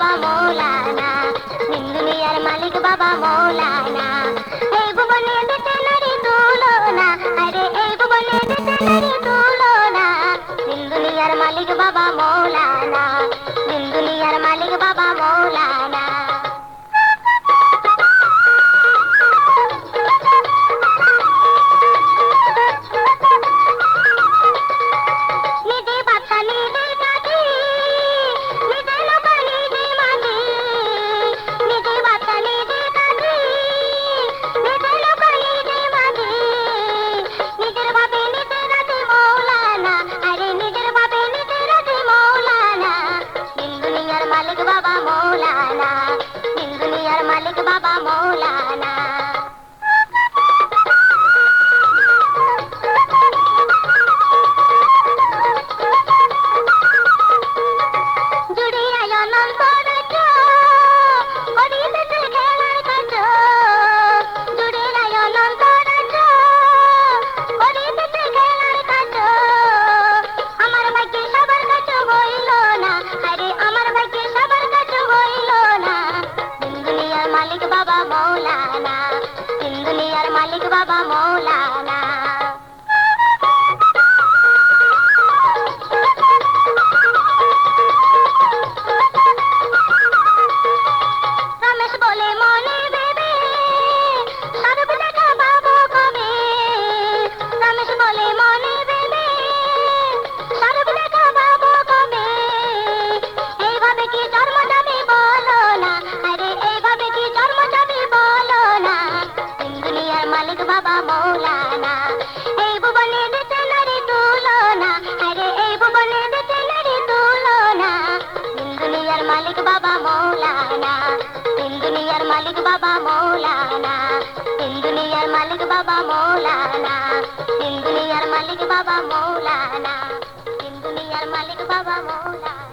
বাবা মৌলানা দুনিয়ার মালিক বাবা মৌলানা। এই ভুবনে বেঁচে নারী তুলনা, আরে এই ভুবনে বেঁচে তুলনা। দুনিয়ার মালিক বাবা মৌলানা দুনিয়ার মালিক বাবা মৌলানা। মৌলানা দিন দুনিয়ার মালিক বাবা মালিক বাবা মৌলানা। দিন দুনিয়ার মালিক বাবা মৌলানা। মৌলানা। এই ভুবনে দিতে নারী তুলনা। মালিক বাবা মৌলানা। দিন দুনিয়ার মালিক বাবা মৌলানা। দিন দুনিয়ার মালিক বাবা মৌলানা। দিন দুনিয়ার মালিক বাবা মৌলানা। দিন দুনিয়ার মালিক বাবা মৌলানা।